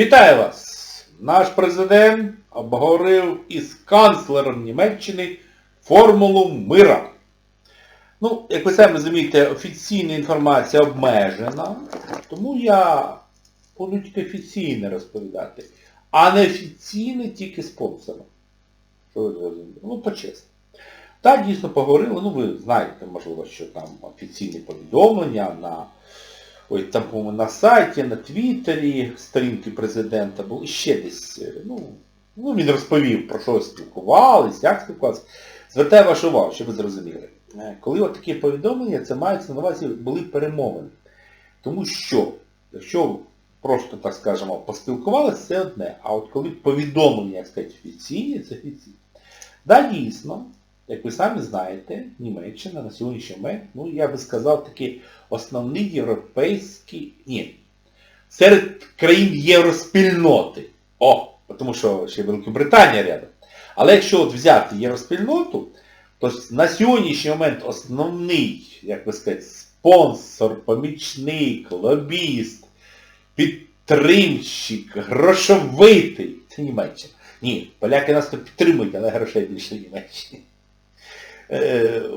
Вітаю вас! Наш президент обговорив із канцлером Німеччини формулу мира. Ну, як ви самі розумієте, офіційна інформація обмежена, тому я буду тільки офіційно розповідати, а не офіційно тільки спонсором. Що ви зрозуміли? Ну, почесно. Так, дійсно поговорили, ну ви знаєте, можливо, що там офіційні повідомлення на ой, там, на сайті, на Твіттері сторінки президента були ще десь, е, ну, ну він розповів, про що спілкувались, як спілкувалися. Звертаю вашу увагу, щоб ви зрозуміли. Е, Коли от такі повідомлення, це мається на увазі були перемовини. Тому що, якщо просто, так скажемо, поспілкувалися, це одне. А от коли повідомлення, як сказати, офіційні, це офіційні. Да, дійсно, як ви самі знаєте, Німеччина на сьогоднішній момент, ну я би сказав, такий основний європейський, ні, серед країн євроспільноти. О, тому що ще Великобританія рядом. Але якщо от взяти євроспільноту, то на сьогоднішній момент основний, як би сказати, спонсор, помічник, лобіст, підтримщик, грошовитий, це Німеччина. Ні, поляки нас тут підтримують, але грошей більше. Е,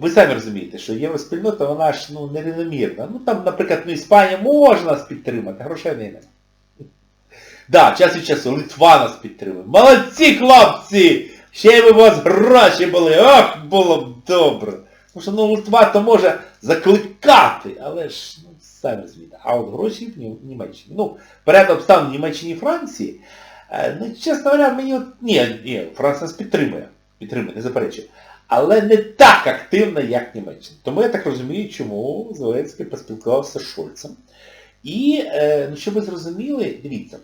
Ви самі розумієте, що євроспільнота, вона ж ну, нерівномірна. Ну там, наприклад, ну, Іспанія може нас підтримати, грошей не немає. Да, час від часу Литва нас підтримує. Молодці, хлопці! Ще б у вас гроші були, ох, було б добре. Тому що ну, Литва то може закликати, але ж, ну, самі розумієте. А от гроші в Нім- Німеччині. Ну, порядок обставин Німеччині і Франції, е, ну, чесно говоря, мені от... Ні, ні, Франція нас підтримує. Підтримує, не заперечую. Але не так активно, як Німеччина. Тому я так розумію, чому Зеленський поспілкувався з Шольцем. І, е, ну, щоб ви зрозуміли, дивіться,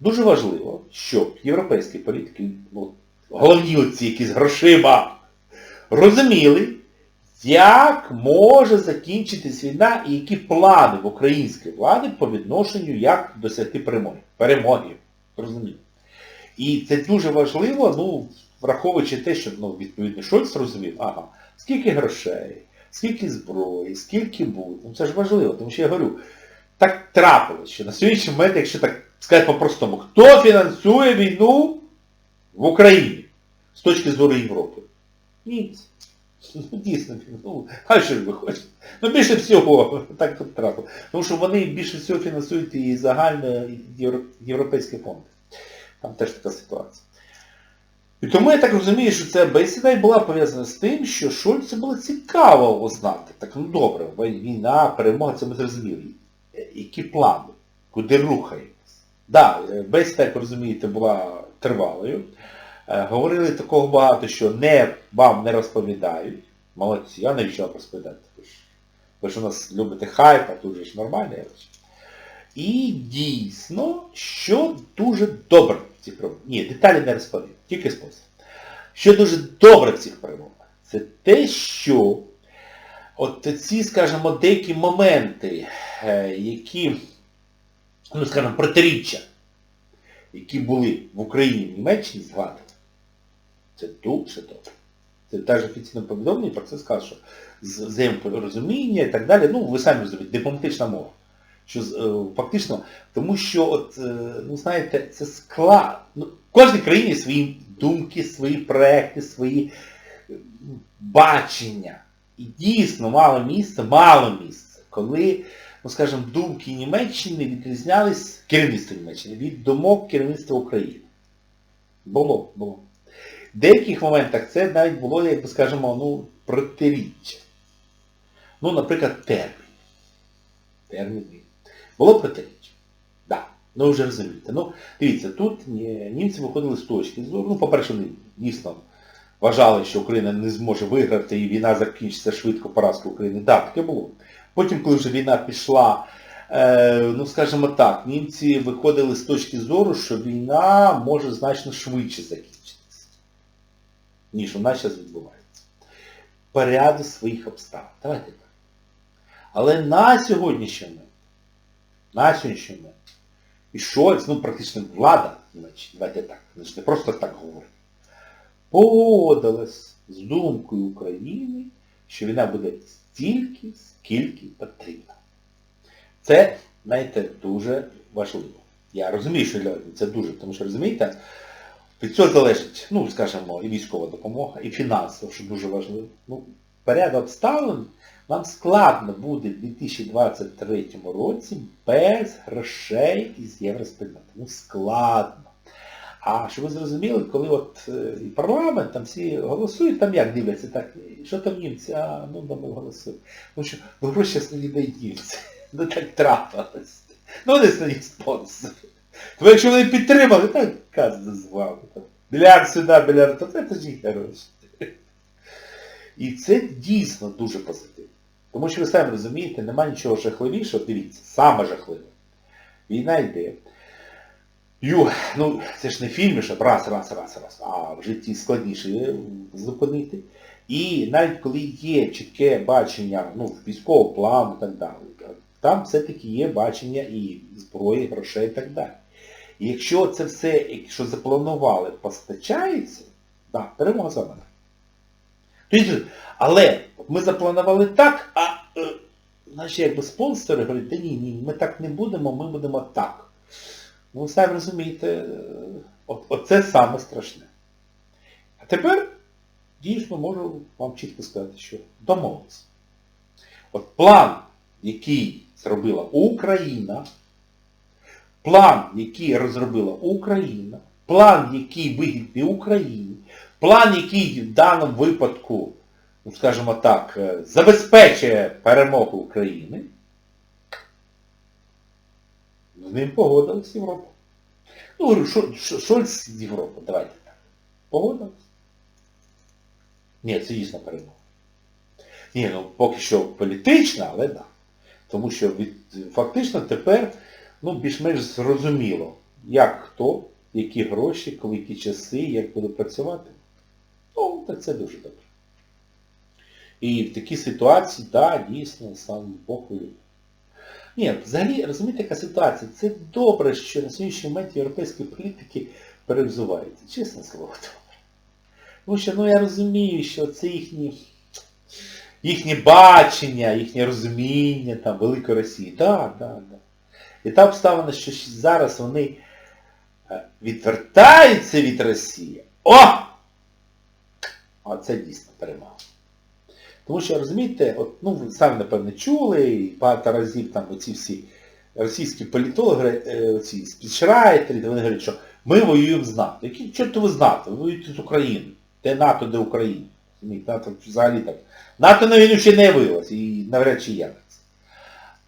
дуже важливо, щоб європейські політики, ну, головні оці якісь грошима, розуміли, як може закінчитись війна і які плани в українській влади по відношенню, як досягти перемоги. Перемоги. Розумієте? І це дуже важливо, ну, враховуючи те, що ну, відповідно Шольц розумів, ага, скільки грошей, скільки зброї, скільки буде. Ну це ж важливо, тому що я говорю, так трапилось, що на сьогоднішній момент, якщо так сказати по-простому, хто фінансує війну в Україні з точки зору Європи? Німці. Ну, дійсно, ну, а що ж ви хочете? Ну більше всього, так тут трапилось. Тому що вони більше всього фінансують і загальні євро- європейські фонди. Там теж така ситуація. І тому я так розумію, що ця бесіда і була пов'язана з тим, що Шольцу було цікаво узнати. Так, ну добре, війна, перемога, це ми зрозуміли. Е, Які плани? Куди рухаємось? Да, бесіда, як ви розумієте, була тривалою. Е, Говорили такого багато, що не, вам не розповідають. Молодці, а навіщо вам розповідати? Ви ж у нас любите хайп, а тут же ж нормальне речі. І дійсно, що дуже добре в цих перемовинах. Ні, деталі не розповім, тільки спосіб. Що дуже добре в цих перемовинах, це те, що от ці, скажімо, деякі моменти, е, які, ну, скажімо, протиріччя, які були в Україні в Німеччині, згадані, це дуже добре. Це теж офіційне повідомлення, про це сказав, що взаємопорозуміння і так далі. Ну, ви самі розумієте, дипломатична мова. Що е, фактично, тому що, от, е, ну знаєте, це склад. Ну, кожній країні свої думки, свої проекти, свої бачення. І дійсно мало місця, мало місця, коли, ну скажімо, думки Німеччини відрізнялись, керівництва Німеччини, від думок керівництва України. Було, було. В деяких моментах це навіть було, як би скажемо, ну, протиріччя. Ну, наприклад, термін. Терміни. Було протиріччя. Так. Ну, вже розумієте. Ну, дивіться, тут німці виходили з точки зору. Ну, по-перше, вони дійсно вважали, що Україна не зможе виграти і війна закінчиться швидко поразкою України. Так, таке було. Потім, коли вже війна пішла, е, ну скажімо так, німці виходили з точки зору, що війна може значно швидше закінчитися, ніж вона зараз відбувається. Поряду своїх обставин. Давайте так. Але на сьогоднішній на і Шольц, ну практично влада, Німеччини, давайте так, значить, не просто так говорить, погодилась з думкою України, що війна буде стільки, скільки потрібно. Це, знаєте, дуже важливо. Я розумію, що для це дуже, тому що розумієте, від цього залежить, ну, скажімо, і військова допомога, і фінансово, що дуже важливо. Ну, порядок обставин нам складно буде в 2023 році без грошей із євроспільноти. Ну, складно. А щоб ви зрозуміли, коли от е, і парламент, там всі голосують, там як дивляться, так, що там німці, а ну да ми голосуємо. Тому що ну, гроші основні дають німці. Ну так трапилось. Ну вони основні спонсори. Тому якщо вони підтримали, так казано з вами. там, сюди, мільярд, то це ж їх гроші. І це дійсно дуже позитивно. Тому що ви самі розумієте, нема нічого жахливішого, дивіться, саме жахливе. Війна йде. Ю, ну, це ж не фільми, щоб раз, раз, раз, раз, а в житті складніше зупинити. І навіть коли є чітке бачення ну, військового плану і так далі, там все-таки є бачення і зброї, грошей і так далі. І якщо це все, якщо запланували, постачається, так, перемога за нами. Але ми запланували так, а е, наші якби спонсори говорять, та ні, ні, ми так не будемо, ми будемо так. Ну, самі розумієте, е, оце саме страшне. А тепер дійсно можу вам чітко сказати, що домовилися. От план, який зробила Україна, план, який розробила Україна, план, який вигідний Україні, план, який в даному випадку, ну, скажімо так, е, забезпечує перемогу України, з ним погодилась Європа. Ну, говорю, Шо- Шо- Шольц з Європи, давайте так. Погодилась? Ні, це дійсно перемога. Ні, ну поки що політична, але так. Да. Тому що від, фактично тепер ну, більш-менш зрозуміло, як хто, які гроші, коли які часи, як буде працювати. Ну, так це дуже добре. І в такій ситуації, так, да, дійсно, сам Бог воює. Ні, взагалі, розумієте, яка ситуація? Це добре, що на сьогоднішній момент європейські політики перевзуваються. Чесне слово. Тому що, ну я розумію, що це їхні, їхнє бачення, їхнє розуміння там, Великої Росії. Так, так, так. І та обставина, що зараз вони е, відвертаються від Росії. О! Оце дійсно перемога. Тому що, розумієте, от, ну, ви самі, напевно, чули, і багато разів там оці всі російські політологи, е, оці спічрайтери, вони говорять, що ми воюємо з НАТО. Які чорт ви з? Ви воюєте з України. Де НАТО, де Україна. НАТО взагалі так. НАТО на війну ще не явилось і навряд чи явиться.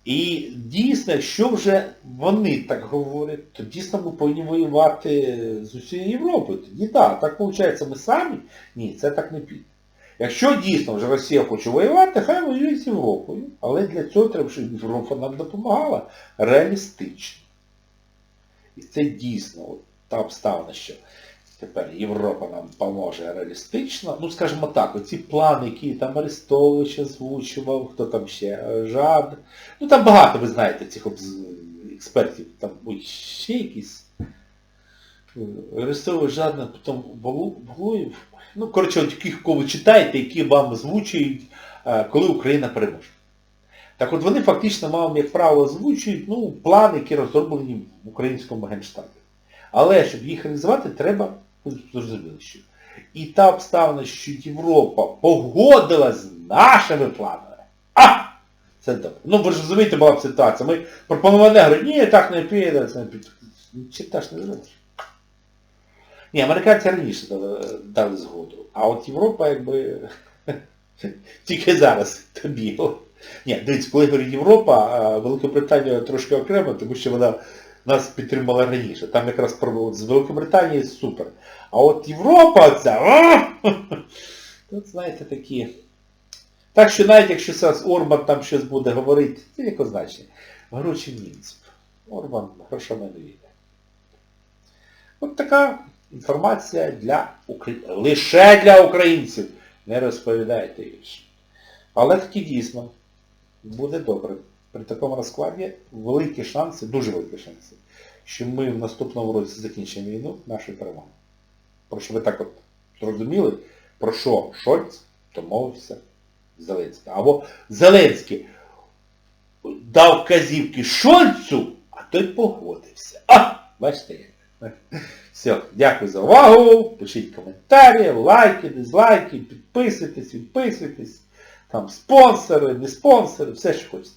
І дійсно, якщо вже вони так говорять, то дійсно ми повинні воювати з усією Європою. Тоді так, так виходить, ми самі? Ні, це так не піде. Якщо дійсно вже Росія хоче воювати, хай воює з Європою. Але для цього треба, щоб Європа нам допомагала реалістично. І це дійсно от, та обставина, що тепер Європа нам поможе реалістично. Ну, скажімо так, оці плани, які там Арестович озвучував, хто там ще, е, Жад. Ну там багато, ви знаєте, цих експертів, там ще якісь. Арестович жадно, потім Балуєв. Ну, коротше, от яких кого читаєте, які вам озвучують, е, коли Україна переможе. Так от вони фактично, вам, як правило, озвучують ну, плани, які розроблені в українському генштабі. Але щоб їх реалізувати, треба, ви зрозуміли, що. І та обставина, що Європа погодилась з нашими планами. А! Це добре. Ну ви ж розумієте, була б ситуація. Ми пропонували, говорять, ні, так не піде, це не піде. Чи так ж не зробиш? Ні, американці раніше дали, дали згоду. А от Європа якби тільки зараз тобі. Ні, дивіться, коли я говорю Європа, Великобританія трошки окремо, тому що вона нас підтримала раніше. Там якраз про- з Великобританії супер. А от Європа ця, тут, знаєте, такі. Так що навіть якщо зараз Орбан там щось буде говорити, це яке значення? Гроші німців. Орбан грошами не війде. От така інформація для Украї... лише для українців. Не розповідайте інше. Але таки дійсно буде добре. При такому розкладі великі шанси, дуже великі шанси, що ми в наступному році закінчимо війну нашою перемогою. Про що ви так от зрозуміли, про що Шольц домовився з Зеленським. Або Зеленський дав вказівки Шольцу, а той погодився. А! Бачите як? Все, дякую за увагу. Пишіть коментарі, лайки, дизлайки, підписуйтесь, відписуйтесь. Там спонсори, не спонсори, все що хочете.